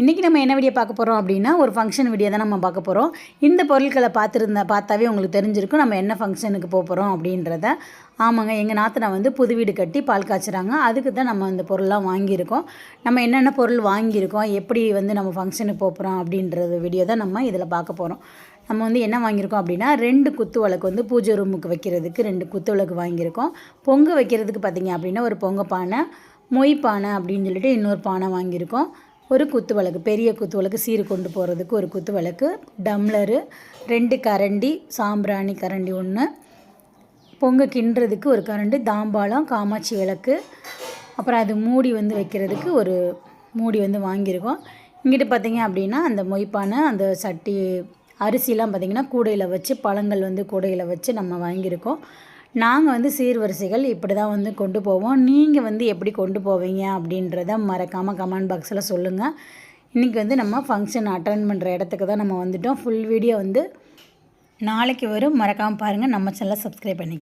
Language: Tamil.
இன்றைக்கி நம்ம என்ன வீடியோ பார்க்க போகிறோம் அப்படின்னா ஒரு ஃபங்க்ஷன் வீடியோ தான் நம்ம பார்க்க போகிறோம் இந்த பொருட்களை பார்த்துருந்த பார்த்தாவே உங்களுக்கு தெரிஞ்சிருக்கும் நம்ம என்ன ஃபங்க்ஷனுக்கு போக போகிறோம் அப்படின்றத. ஆமாங்க எங்கள் நாத்தனை வந்து புது வீடு கட்டி பால் காய்ச்சுறாங்க. அதுக்கு தான் நம்ம இந்த பொருள்லாம் வாங்கியிருக்கோம். நம்ம என்னென்ன பொருள் வாங்கியிருக்கோம் எப்படி வந்து நம்ம ஃபங்க்ஷனுக்கு போக போகிறோம் அப்படின்றது வீடியோ தான் நம்ம இதில் பார்க்க போகிறோம் நம்ம வந்து என்ன வாங்கியிருக்கோம் அப்படின்னா ரெண்டு குத்து விளக்கு வந்து பூஜை ரூமுக்கு வைக்கிறதுக்கு ரெண்டு குத்து விளக்கு வாங்கியிருக்கோம். பொங்க வைக்கிறதுக்கு பார்த்திங்க அப்படின்னா ஒரு பொங்க பானை மொய் பானை அப்படின்னு சொல்லிட்டு இன்னொரு பானை வாங்கியிருக்கோம். ஒரு குத்து விளக்கு பெரிய குத்து விளக்கு சீர் கொண்டு போகிறதுக்கு ஒரு குத்து விளக்கு டம்ளரு ரெண்டு கரண்டி சாம்பிராணி கரண்டி ஒன்று பொங்க கிண்டுறதுக்கு ஒரு கரண்டி தாம்பாளம் காமாட்சி விளக்கு அப்புறம் அது மூடி வந்து வைக்கிறதுக்கு ஒரு மூடி வந்து வாங்கியிருக்கோம். இங்கிட்டு பார்த்தீங்க அப்படின்னா அந்த மொய்ப்பானை அந்த சட்டி அரிசிலாம் பார்த்திங்கன்னா கூடையில் வச்சு பழங்கள் வந்து கூடையில் வச்சு நம்ம வாங்கியிருக்கோம். நாங்கள் வந்து சீர்வரிசைகள் இப்படி தான் வந்து கொண்டு போவோம். நீங்கள் வந்து எப்படி கொண்டு போவீங்க அப்படின்றத மறக்காமல் கமெண்ட் பாக்ஸில் சொல்லுங்கள் இன்றைக்கி வந்து நம்ம ஃபங்க்ஷன் அட்டன் பண்ணுற இடத்துக்கு தான் நம்ம வந்துட்டோம். ஃபுல் வீடியோ வந்து நாளைக்கு வரும். மறக்காமல் பாருங்கள் நம்ம சேனலை சப்ஸ்கிரைப் பண்ணி